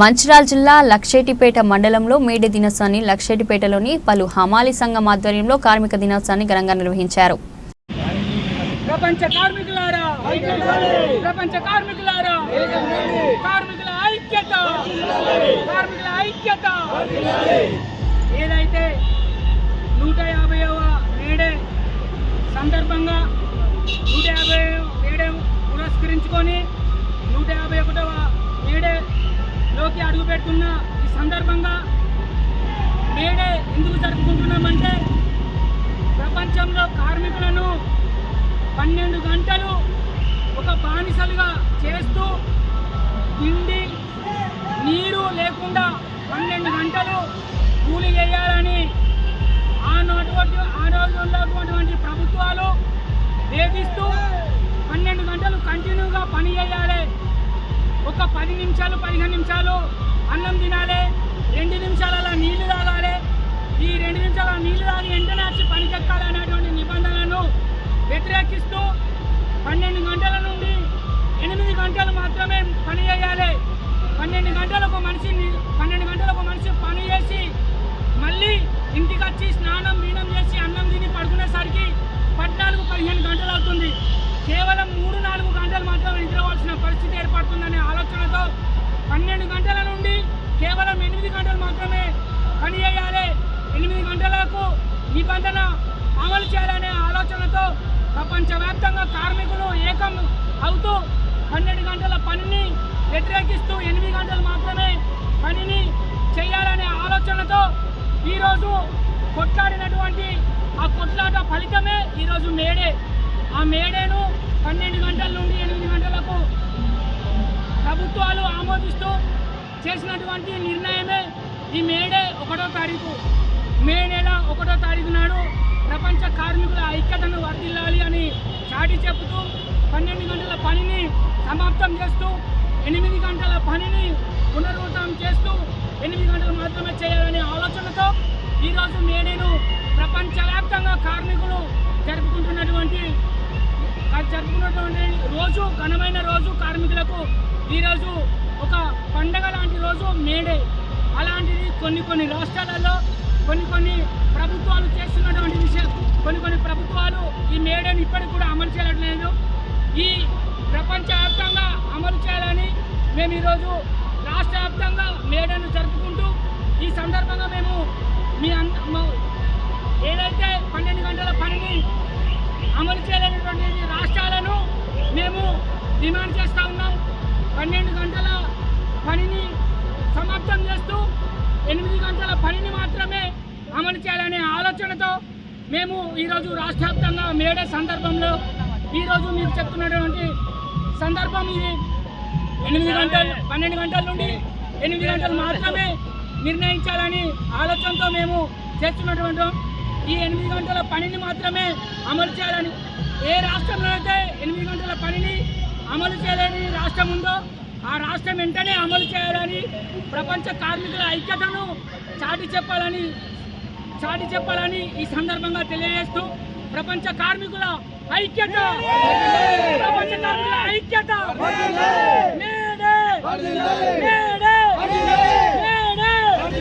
మంచిరాల్ జిల్లా లక్షేటిపేట మండలంలో మేడే దినోత్సవాన్ని లక్షేటిపేటలోని పలు హమాలి సంఘం ఆధ్వర్యంలో కార్మిక దినోత్సవాన్ని ఘనంగా నిర్వహించారు. ప్రపంచ కార్మికులారా ప్రపంచ కార్మికులారా కార్మికుల ఐక్యత కార్మికుల ఐక్యత. ఏదైతే నూట యాభైవ మేడే సందర్భంగా నూట యాభై మేడే పురస్కరించుకొని నూట యాభై ఒకటవ అడుగుపెడుతున్న ఈ సందర్భంగా మేడే ఎందుకు జరుపుకుంటున్నామంటే ప్రపంచంలో కార్మికులను పన్నెండు గంటలు ఒక బానిసలుగా చేస్తూ నిమిషాలు పదిహేను నిమిషాలు అన్నం తినాలి రెండు నిమిషాలలో నీళ్ళు తాగాలి. ఈ రెండు నిమిషాల నీళ్ళు తాగి వెంటనే వచ్చి పనికెక్కాలి అనేటువంటి నిబంధనలను వ్యతిరేకిస్తూ పన్నెండు గంటల నుండి ఎనిమిది గంటలు మాత్రమే పని చేయాలి. పన్నెండు గంటలకు ఒక మనిషి పన్నెండు గంటలకు ఒక మనిషి పని చేసి మళ్ళీ ఇంటికి వచ్చి స్నానం వీనం చేసి అన్నం తిని పడుకునేసరికి పద్నాలుగు పదిహేను గంటలు అవుతుంది. కేవలం పరిస్థితి ఆలోచనతో పన్నెండు గంటల నుండి కేవలం ఎనిమిది గంటలు మాత్రమే పని చేయాలి. ఎనిమిది గంటలకు నిబంధన అమలు చేయాలనే ఆలోచనతో ప్రపంచవ్యాప్తంగా కార్మికులు ఏకం అవుతూ పన్నెండు గంటల పనిని వ్యతిరేకిస్తూ ఎనిమిది గంటలు మాత్రమే పనిని చేయాలనే ఆలోచనతో ఈరోజు కొట్లాడినటువంటి ఆ కొట్లాట ఫలితమే ఈరోజు మేడే. ఆ మేడేను పన్నెండు గంటల నుండి ఎనిమిది గంటలకు ప్రభుత్వాలు ఆమోదిస్తూ చేసినటువంటి నిర్ణయమే ఈ మేడే ఒకటో తారీఖు. మే నెల ఒకటో తారీఖు నాడు ప్రపంచ కార్మికుల ఐక్యతను వర్దిల్లాలి అని చాటి చెబుతూ పన్నెండు గంటల పనిని సమాప్తం చేస్తూ ఎనిమిది గంటల పనిని పునరావృతం చేస్తూ ఎనిమిది గంటలు మాత్రమే చేయాలనే ఆలోచనతో ఈరోజు మేడేను ప్రపంచవ్యాప్తంగా కార్మికులు జరుపుకుంటున్నటువంటి జరుపుకున్నటువంటి రోజు ఘనమైన రోజు కార్మికులకు ఈరోజు ఒక పండగ లాంటి రోజు మేడే. అలాంటిది కొన్ని కొన్ని రాష్ట్రాలలో కొన్ని కొన్ని ప్రభుత్వాలు చేస్తున్నటువంటి విషయం కొన్ని కొన్ని ప్రభుత్వాలు ఈ మేడేని ఇప్పటికి కూడా అమలు చేయట్లేదు. ఈ ప్రపంచవ్యాప్తంగా అమలు చేయాలని మేము ఈరోజు రాష్ట్ర వ్యాప్తంగా మేడేను జరుపుకుంటూ ఈ సందర్భంగా మేము మీ అంద ఏదైతే పన్నెండు గంటల పనిని అమలు చేయలేనటువంటి రాష్ట్రాలను మేము డిమాండ్ చేస్తూ ఉన్నాం. అమలు చేయాలనే ఆలోచనతో మేము ఈరోజు రాష్ట్ర వ్యాప్తంగా మేడే సందర్భంలో ఈరోజు మీరు చెప్తున్నటువంటి సందర్భం ఇది. ఎనిమిది గంటలు పన్నెండు గంటల నుండి ఎనిమిది గంటలు మాత్రమే నిర్ణయించాలని ఆలోచనతో మేము చేస్తున్నటువంటి ఈ ఎనిమిది గంటల పనిని మాత్రమే అమలు చేయాలని. ఏ రాష్ట్రంలో అయితే ఎనిమిది గంటల పనిని అమలు చేయలేని రాష్ట్రం ఉందో ఆ రాష్ట్రం వెంటనే అమలు చేయాలని ప్రపంచ కార్మికుల ఐక్యతను చాటి చెప్పాలని చాటి చెప్పాలని ఈ సందర్భంగా తెలియజేస్తూ ప్రపంచ కార్మికుల ఐక్యత!